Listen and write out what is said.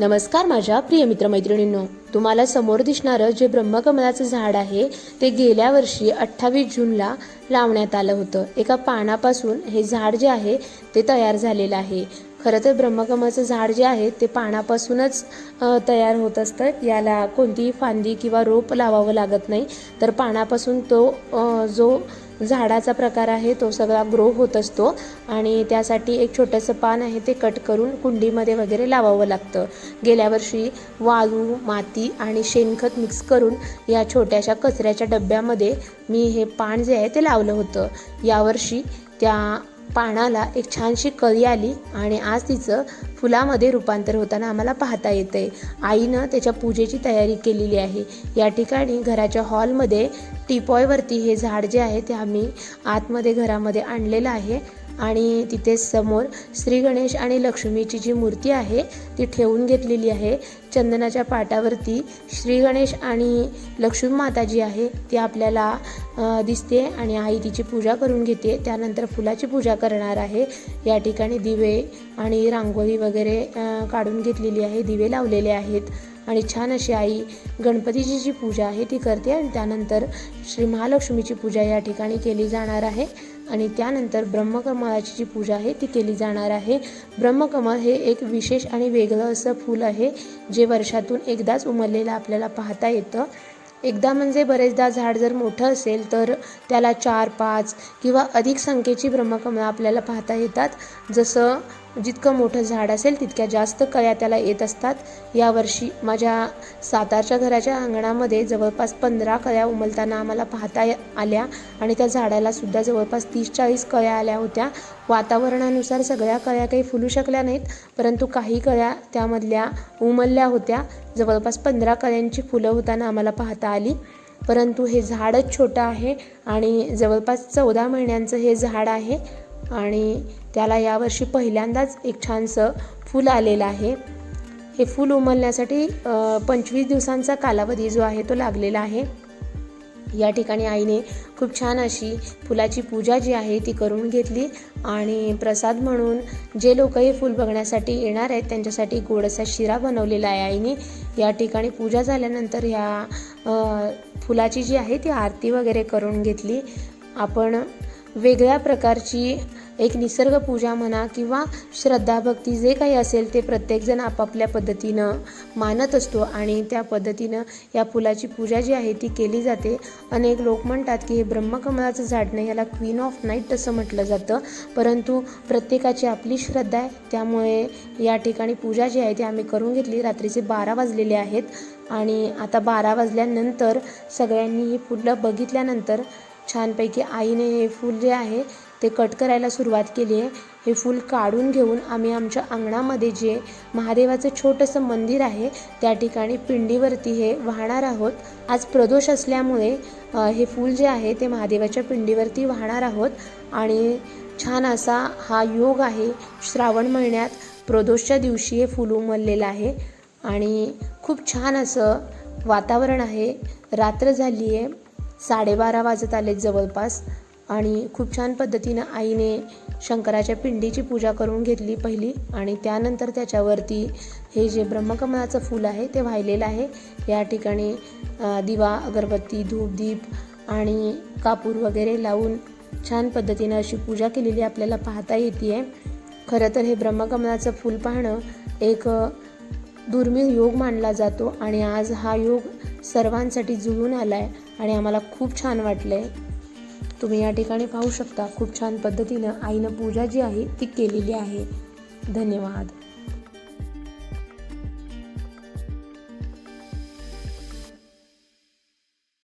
नमस्कार माझ्या प्रिय मित्रमैत्रिणींनो. तुम्हाला समोर दिसणारं जे ब्रह्मकमलाचं झाड आहे ते गेल्या वर्षी अठ्ठावीस जूनला लावण्यात आलं होतं. एका पानापासून हे झाड जे आहे ते तयार झालेलं आहे. खरं तर ब्रह्मकमलाचं झाड जे आहे ते पानापासूनच तयार होत असतं. याला कोणतीही फांदी किंवा रोप लावावं लागत नाही. तर पानापासून तो जो झाडाचा प्रकार आहे तो सगळा ग्रो होत असतो आणि त्यासाठी एक छोटंसं पान आहे ते कट करून कुंडीमध्ये वगैरे लावावं लागतं. गेल्या वर्षी वाळू माती आणि शेणखत मिक्स करून या छोट्याशा कचऱ्याच्या डब्यामध्ये मी हे पान जे आहे ते लावलं होतं. यावर्षी त्या पानाला एक छानशी कळी आली आणि आज तिचं फुलामध्ये रूपांतर होताना आम्हाला पाहता येतंय. आईनं त्याच्या पूजेची तयारी केलेली आहे. या ठिकाणी घराच्या हॉलमध्ये टिपॉयवरती हे झाड जे आहे ते आम्ही आतमध्ये घरामध्ये आणलेलं आहे. आणि तिथे समोर श्री गणेश आणि लक्ष्मीची जी मूर्ती आहे ती ठेवून घेतलेली आहे. चंदनाच्या पाटावरती श्री गणेश आणि लक्ष्मी माता जी आहे ती आपल्याला दिसते आणि आई तिची पूजा करून घेते. त्यानंतर फुलाची पूजा करणार आहे. या ठिकाणी दिवे आणि रांगोळी वगैरे काढून घेतलेली आहे. दिवे लावलेले आहेत. आणि छान अशी आई गणपतीची जी पूजा आहे ती करते आणि त्यानंतर श्री महालक्ष्मीची पूजा या ठिकाणी केली जाणार आहे. आणि त्यानंतर ब्रह्मकमळाची जी पूजा आहे ती केली जाणार आहे. ब्रह्मकमळ हे एक विशेष आणि वेगळं असं फूल आहे जे वर्षातून एकदाच उमललेलं आपल्याला पाहता येतं. एकदा म्हणजे बरेचदा झाड जर मोठं असेल तर त्याला चार पाच किंवा अधिक संख्येची ब्रह्मकमळं आपल्याला पाहता येतात. जसं जितकं मोठं झाड असेल तितक्या जास्त कळ्या त्याला येत असतात. यावर्षी माझ्या सातारच्या घराच्या अंगणामध्ये जवळपास पंधरा कळ्या उमलताना आम्हाला पाहता आल्या आणि त्या झाडाला सुद्धा जवळपास तीस चाळीस कळ्या आल्या होत्या. वातावरणानुसार सगळ्या कळ्या काही फुलू शकल्या नाहीत परंतु काही कळ्या त्यामधल्या उमलल्या होत्या. जवळपास पंधरा कळ्यांची फुलं होताना आम्हाला पाहता आली. परंतु हे झाडच छोटं आहे आणि जवळपास चौदा महिन्यांचं हे झाड आहे. आणि त्याला यावर्षी पहिल्यांदाच एक छानसं फूल आलेलं आहे. हे फूल उमलण्यासाठी पंचवीस दिवसांचा कालावधी जो आहे तो लागलेला आहे. या ठिकाणी आईने खूप छान अशी फुलाची पूजा जी आहे ती करून घेतली आणि प्रसाद म्हणून जे लोक हे फूल बघण्यासाठी येणार आहेत त्यांच्यासाठी गोडसा शिरा बनवलेला आहे आईने. या ठिकाणी पूजा झाल्यानंतर ह्या फुलाची जी आहे ती आरती वगैरे करून घेतली. आपण वेगळ्या प्रकारची एक निसर्ग पूजा म्हणा किंवा श्रद्धा भक्ती जे काही असेल ते प्रत्येकजण आपापल्या पद्धतीनं मानत असतो आणि त्या पद्धतीनं या फुलाची पूजा जी आहे ती केली जाते. अनेक लोक म्हणतात की हे ब्रह्मकमळाचं झाड नाही याला क्वीन ऑफ नाईट असं म्हटलं जातं. परंतु प्रत्येकाची आपली श्रद्धा आहे. त्यामुळे या ठिकाणी पूजा जी आहे ती आम्ही करून घेतली. रात्रीचे बारा वाजलेले आहेत आणि आता बारा वाजल्यानंतर सगळ्यांनी ही फुलं बघितल्यानंतर छानपैकी आईने हे फूल जे आहे ते कट करायला सुरुवात केली आहे. हे फूल काढून घेऊन आम्ही आमच्या अंगणामध्ये जे महादेवाचं छोटंसं मंदिर आहे त्या ठिकाणी पिंडीवरती हे वाहणार आहोत. आज प्रदोष असल्यामुळे हे फूल जे आहे ते महादेवाच्या पिंडीवरती वाहणार आहोत. आणि छान असा हा योग आहे श्रावण महिन्यात प्रदोषच्या दिवशी हे फूल उमललेलं आहे. आणि खूप छान असं वातावरण आहे. रात्र झाली आहे साडेबारा वाजत आले जवळपास. आणि खूप छान पद्धतीनं आईने शंकराच्या पिंडीची पूजा करून घेतली पहिली आणि त्यानंतर त्याच्यावरती हे जे ब्रह्मकमळाचं फूल आहे ते वाहिलेलं आहे. या ठिकाणी दिवा अगरबत्ती धूपदीप आणि कापूर वगैरे लावून छान पद्धतीनं अशी पूजा केलेली आपल्याला पाहता येते आहे खरं तर हे ब्रह्मकमळाचं फूल पाहणं एक दुर्मिळ योग मानला जातो आणि आज हा योग सर्वांसाठी जुळून आला आहे आणि आम्हाला खूप छान वाटलं आहे तुम्ही या ठिकाणी पाहू शकता खूप छान पद्धतीनं आईनं पूजा जी आहे ती केलेली आहे. धन्यवाद.